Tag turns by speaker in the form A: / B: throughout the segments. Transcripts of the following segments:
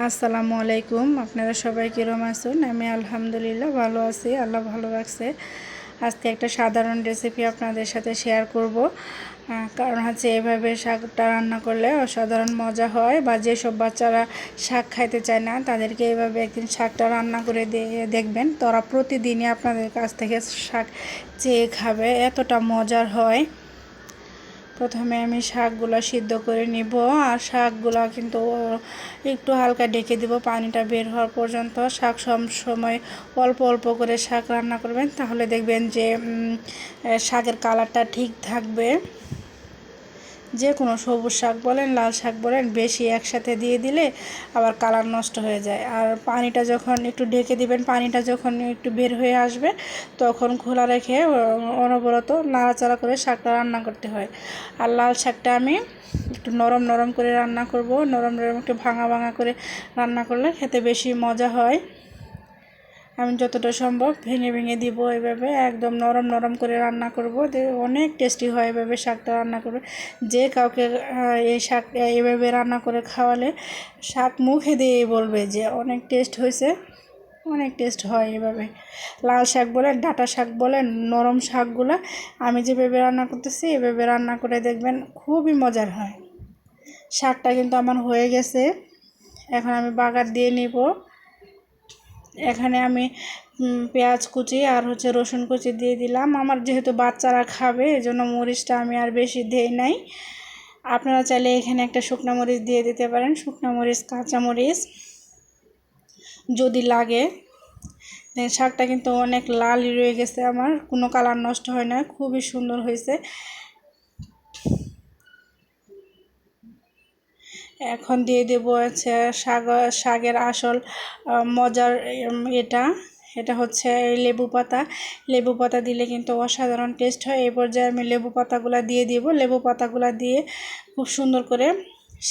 A: আসসালামু আলাইকুম। আপনারা সবাই কীরম আছেন? আমি আলহামদুলিল্লাহ ভালো আছি। আল্লাহ ভালো রাখছে। আজকে একটা সাধারণ রেসিপি আপনাদের সাথে শেয়ার করব। কারণ হচ্ছে এভাবে শাকটা রান্না করলে অসাধারণ মজা হয় বা যেসব বাচ্চারা শাক খাইতে চায় না, তাদেরকে এভাবে একদিন শাকটা রান্না করে দিয়ে দেখবেন। তারা প্রতিদিনই আপনাদের কাছ থেকে শাক চেয়ে খাবে। এতটা মজার হয়। প্রথমে আমি শাকগুলো সিদ্ধ করে নিব আর শাকগুলো কিন্তু একটু হালকা ঢেকে দিব, পানিটা বের হওয়ার পর্যন্ত। শাক সব সময় অল্প অল্প করে শাক রান্না করবেন, তাহলে দেখবেন যে শাকের কালারটা ঠিক থাকবে। যে কোনো সবুজ শাক বলেন, লাল শাক বলেন, বেশি একসাথে দিয়ে দিলে আবার কালার নষ্ট হয়ে যায়। আর পানিটা যখন একটু ঢেকে দিবেন, পানিটা যখন একটু বের হয়ে আসবে, তখন খোলা রেখে অনবরত নাড়াচাড়া করে শাকটা রান্না করতে হয়। আর লাল শাকটা আমি একটু নরম নরম করে রান্না করব। নরম নরম একটু ভাঙা ভাঙা করে রান্না করলে খেতে বেশি মজা হয়। আমি যতটা সম্ভব ভেঙে ভেঙে দিব এভাবে, একদম নরম নরম করে রান্না করব। অনেক টেস্টি হয় এভাবে শাকটা রান্না করবে। যে কাউকে এই শাক, এভাবে রান্না করে খাওয়ালে শাক মুখে দিয়েই বলবে যে অনেক টেস্ট হয়েছে, অনেক টেস্ট হয় এভাবে। লাল শাক বলেন, ডাঁটা শাক বলেন, নরম শাকগুলো আমি যেভাবে রান্না করতেছি, এভাবে রান্না করে দেখবেন খুবই মজার হয়। শাকটা কিন্তু আমার হয়ে গেছে, এখন আমি বাগার দিয়ে নিব। এখানে আমি পেঁয়াজ কুচি আর হচ্ছে রসুন কুচি দিয়ে দিলাম। আমার যেহেতু বাচ্চারা খাবে, এজন্য মরিচটা আমি আর বেশি দেই নাই। আপনারা চাইলে এখানে একটা শুকনো মরিচ দিয়ে দিতে পারেন, শুকনো মরিচ, কাঁচা মরিচ, যদি লাগে। শাকটা কিন্তু অনেক লালই রয়ে গেছে আমার, কোনো কালার নষ্ট হয় না, খুবই সুন্দর হয়েছে। এখন দিয়ে দেবো হচ্ছে শাক শাকের আসল মজার এটা। এটা হচ্ছে লেবু পাতা। লেবু পাতা দিলে কিন্তু অসাধারণ টেস্ট হয়। এই পর্যায়ে আমি লেবু পাতাগুলো দিয়ে দিব। লেবু পাতাগুলো দিয়ে খুব সুন্দর করে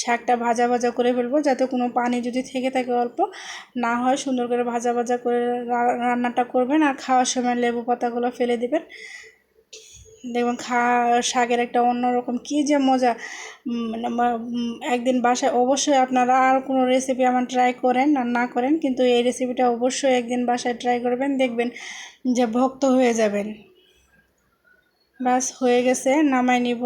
A: শাকটা ভাজা ভাজা করে ফেলব, যাতে কোনো পানি যদি থেকে থাকে অল্প, না হয় সুন্দর করে ভাজা ভাজা করে রান্নাটা করবেন আর খাওয়ার সময় লেবু পাতাগুলো ফেলে দিবেন। দেখবেন খা, শাকের একটা অন্যরকম কী যে মজা। মানে একদিন বাসায় অবশ্যই আপনারা আর কোনো রেসিপি আমার ট্রাই করেন আর না করেন, কিন্তু এই রেসিপিটা অবশ্যই একদিন বাসায় ট্রাই করবেন, দেখবেন যে ভক্ত হয়ে যাবেন। বাস হয়ে গেছে নামাই নিব।